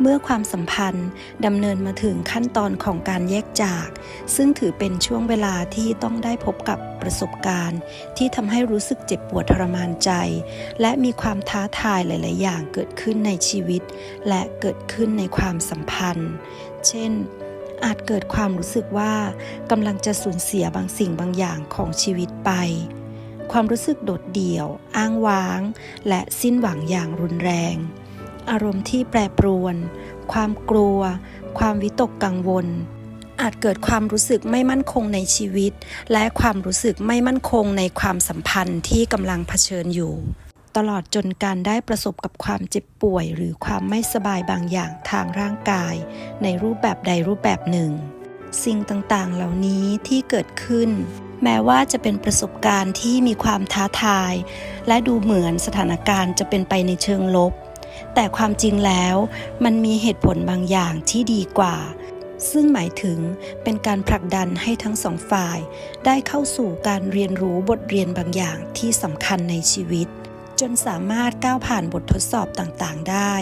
เมื่อความสัมพันธ์ดำเนินมาถึงขั้นตอนของการแยกจาก ซึ่งถือเป็นช่วงเวลาที่ต้องได้พบกับประสบการณ์ ที่ทำให้รู้สึกเจ็บปวดทรมานใจ และมีความท้าทายหลาย ๆ อย่างเกิดขึ้นในชีวิต และเกิดขึ้นในความสัมพันธ์ เช่นอาจเกิดความรู้สึกว่ากำลังจะสูญเสียบางสิ่งบางอย่างของชีวิตไป ความรู้สึกโดดเดี่ยว อ้างว้าง และสิ้นหวังอย่างรุนแรง อารมณ์ที่แปรปรวน ความกลัว ความวิตกกังวล อาจเกิดความรู้สึกไม่มั่นคงในชีวิต และความรู้สึกไม่มั่นคงในความสัมพันธ์ที่กำลังเผชิญอยู่ ตลอดจนการได้ประสบกับความเจ็บป่วย หรือความไม่สบายบางอย่างทางร่างกาย ในรูปแบบใดรูปแบบหนึ่ง สิ่งต่างๆ เหล่านี้ที่เกิดขึ้นแม้ว่าจะเป็นประสบการณ์ที่มีความท้าทาย และดูเหมือนสถานการณ์จะเป็นไปในเชิงลบ แต่ความจริงแล้วมันมีเหตุผลบางอย่างที่ดีกว่า ซึ่งหมายถึงเป็นการผลักดันให้ทั้งสองฝ่าย ได้เข้าสู่การเรียนรู้บทเรียนบางอย่างที่สำคัญในชีวิต จนสามารถก้าวผ่านบททดสอบต่างๆได้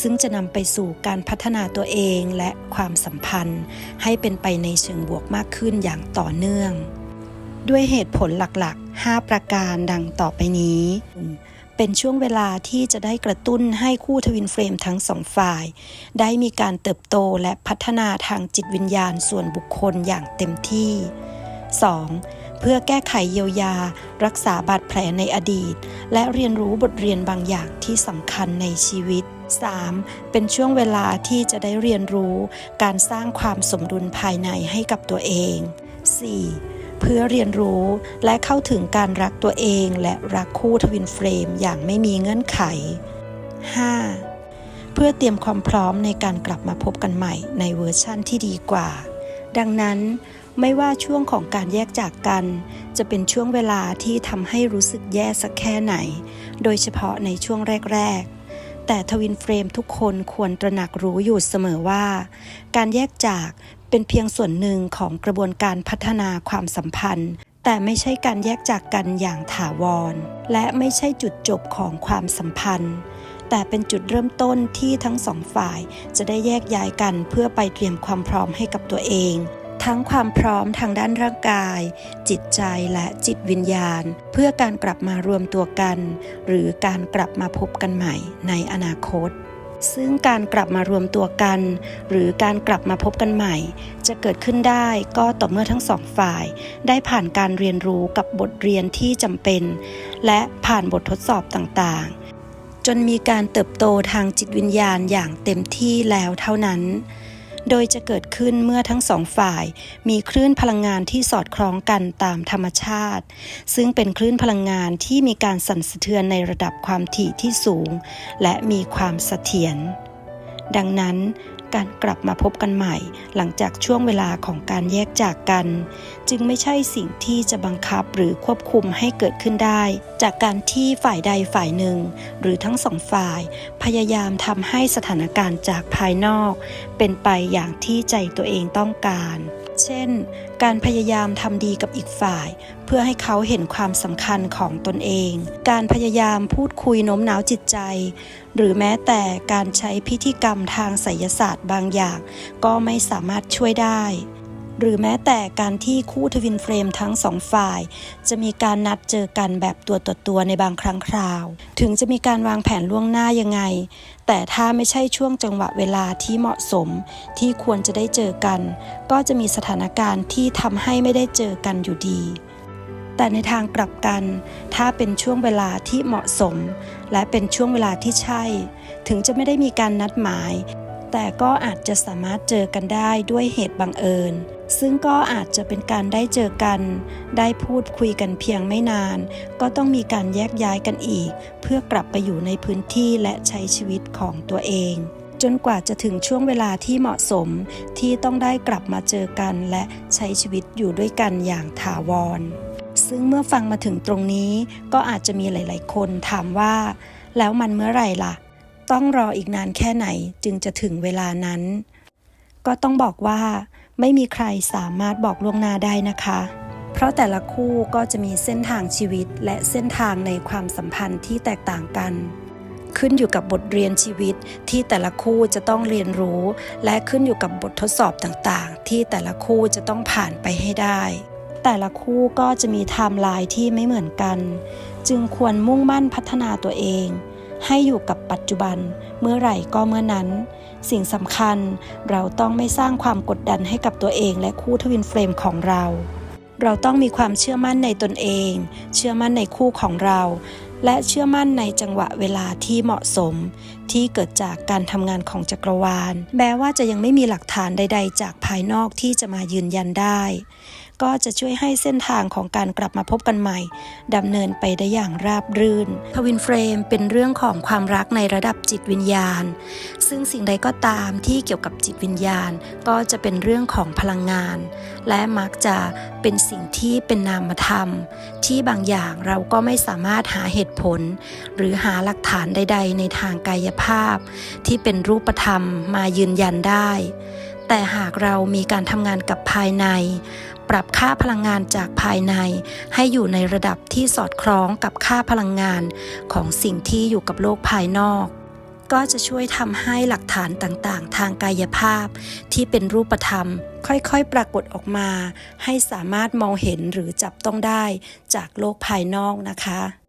ซึ่งจะนำไปสู่การพัฒนาตัวเองและความสัมพันธ์ ให้เป็นไปในเชิงบวกมากขึ้นอย่างต่อเนื่อง ด้วยเหตุผลหลักๆ 5 ประการดังต่อไปนี้ เป็นช่วงเวลาที่จะได้กระตุ้นให้คู่ทวินเฟรมทั้งสองฝ่าย ได้มีการเติบโตและพัฒนาทางจิตวิญญาณส่วนบุคคลอย่างเต็มที่ 2. เพื่อแก้ไขเยียวยา รักษาบาดแผลในอดีต และเรียนรู้บทเรียนบางอย่างที่สำคัญในชีวิต 3. เป็นช่วงเวลาที่จะได้เรียนรู้การสร้างความสมดุลภายในให้กับตัวเอง 4. เพื่อเรียนรู้และเข้าถึงการรักตัวเองและรักคู่ทวินเฟรมอย่างไม่มีเงื่อนไข 5. เพื่อเตรียมความพร้อมในการกลับมาพบกันใหม่ในเวอร์ชั่นที่ดีกว่า ดังนั้นไม่ว่าช่วงของการแยกจากกัน จะเป็นช่วงเวลาที่ทำให้รู้สึกแย่สักแค่ไหน โดยเฉพาะในช่วงแรก ๆ แต่ทวินเฟรมทุกคนควรตระหนักรู้อยู่เสมอว่า การแยกจาก เป็นเพียงส่วนหนึ่งของกระบวนการพัฒนาความสัมพันธ์ แต่ไม่ใช่การแยกจากกันอย่างถาวร และไม่ใช่จุดจบของความสัมพันธ์ แต่เป็นจุดเริ่มต้นที่ทั้งสองฝ่าย จะได้แยกย้ายกันเพื่อไปเตรียมความพร้อมให้กับตัวเอง ทั้งความพร้อมทางด้านร่างกาย จิตใจและจิตวิญญาณ เพื่อการกลับมารวมตัวกัน หรือการกลับมาพบกันใหม่ในอนาคต ซึ่งการกลับมารวมตัวกัน หรือการกลับมาพบกันใหม่ จะเกิดขึ้นได้ก็ต่อเมื่อทั้งสองฝ่าย ได้ผ่านการเรียนรู้กับบทเรียนที่จำเป็น และผ่านบททดสอบต่างๆ จนมีการเติบโตทางจิตวิญญาณอย่างเต็มที่แล้วเท่านั้น โดยจะเกิดขึ้นเมื่อทั้งสองฝ่าย มีคลื่นพลังงานที่สอดคล้องกันตามธรรมชาติ ซึ่งเป็นคลื่นพลังงานที่มีการสั่นสะเทือนในระดับความถี่ที่สูง และมีความเสถียรดังนั้น การกลับมาพบกันใหม่ หลังจากช่วงเวลาของการแยกจากกัน จึงไม่ใช่สิ่งที่จะบังคับหรือควบคุมให้เกิดขึ้นได้ จากการที่ฝ่ายใดฝ่ายหนึ่ง หรือทั้งสองฝ่าย พยายามทำให้สถานการณ์จากภายนอก เป็นไปอย่างที่ใจตัวเองต้องการ เช่น การพยายามทำดีกับอีกฝ่าย เพื่อให้เขาเห็นความสำคัญของตนเอง การพยายามพูดคุยโน้มน้าวจิตใจ หรือแม้แต่การใช้พิธีกรรมทางไสยศาสตร์บางอย่าง ก็ไม่สามารถช่วยได้ หรือแม้แต่การที่คู่ทวินเฟรมทั้งสองฝ่าย จะมีการนัดเจอกันแบบตัวต่อตัวในบางครั้งคราว ถึงจะมีการวางแผนล่วงหน้ายังไง แต่ถ้าไม่ใช่ช่วงจังหวะเวลาที่เหมาะสมที่ควรจะได้เจอกัน ก็จะมีสถานการณ์ที่ทำให้ไม่ได้เจอกันอยู่ดี แต่ในทางกลับกัน ถ้าเป็นช่วงเวลาที่เหมาะสม และเป็นช่วงเวลาที่ใช่ ถึงจะไม่ได้มีการนัดหมาย แต่ก็อาจจะสามารถเจอกันได้ด้วยเหตุบังเอิญ ซึ่งก็อาจจะเป็นการได้เจอกัน ได้พูดคุยกันเพียงไม่นาน ก็ต้องมีการแยกย้ายกันอีก เพื่อกลับไปอยู่ในพื้นที่และใช้ชีวิตของตัวเอง จนกว่าจะถึงช่วงเวลาที่เหมาะสมที่ต้องได้กลับมาเจอกันและใช้ชีวิตอยู่ด้วยกันอย่างถาวร ซึ่งเมื่อฟังมาถึงตรงนี้ ก็อาจจะมีหลาย ๆ คนถามว่า แล้วมันเมื่อไหร่ล่ะ ต้องรออีกนานแค่ไหนจึงจะถึงเวลานั้น ก็ต้องบอกว่าไม่มีใครสามารถบอกล่วงหน้าได้นะคะ เพราะแต่ละคู่ก็จะมีเส้นทางชีวิตและเส้นทางในความสัมพันธ์ที่แตกต่างกัน ขึ้นอยู่กับบทเรียนชีวิตที่แต่ละคู่จะต้องเรียนรู้ และขึ้นอยู่กับบททดสอบต่างๆ ที่แต่ละคู่จะต้องผ่านไปให้ได้ แต่ละคู่ก็จะมีไทม์ไลน์ที่ไม่เหมือนกัน จึงควรมุ่งมั่นพัฒนาตัวเอง ให้อยู่กับปัจจุบันเมื่อไหร่ก็เมื่อนั้น สิ่งสำคัญเราต้องไม่สร้างความกดดันให้กับตัวเองและคู่ทวินเฟรมของเรา เราต้องมีความเชื่อมั่นในตนเอง เชื่อมั่นในคู่ของเรา และเชื่อมั่นในจังหวะเวลาที่เหมาะสม ที่เกิดจากการทำงานของจักรวาล แม้ว่าจะยังไม่มีหลักฐานใด ๆ จากภายนอกที่จะมายืนยันได้ ก็จะช่วยให้เส้นทางของการกลับมาพบกันใหม่ดำเนินไปได้อย่างราบรื่นทวินเฟรมเป็นเรื่องของความรักในระดับจิตวิญญาณ ซึ่งสิ่งใดก็ตามที่เกี่ยวกับจิตวิญญาณ ก็จะเป็นเรื่องของพลังงาน และมักจะเป็นสิ่งที่เป็นนามธรรม ที่บางอย่างเราก็ไม่สามารถหาเหตุผล หรือหาหลักฐานใด ๆ ในทางกายภาพ ที่เป็นรูปธรรมมายืนยันได้ แต่หากเรามีการทำงานกับภายใน ปรับค่าพลังงานจากภายใน ให้อยู่ในระดับที่สอดคล้องกับค่าพลังงานของสิ่งที่อยู่กับโลกภายนอก ก็จะช่วยทำให้หลักฐานต่างๆ ทางกายภาพ ที่เป็นรูปธรรม ค่อยๆ ปรากฏออกมา ให้สามารถมองเห็นหรือจับต้องได้จากโลกภายนอกนะคะ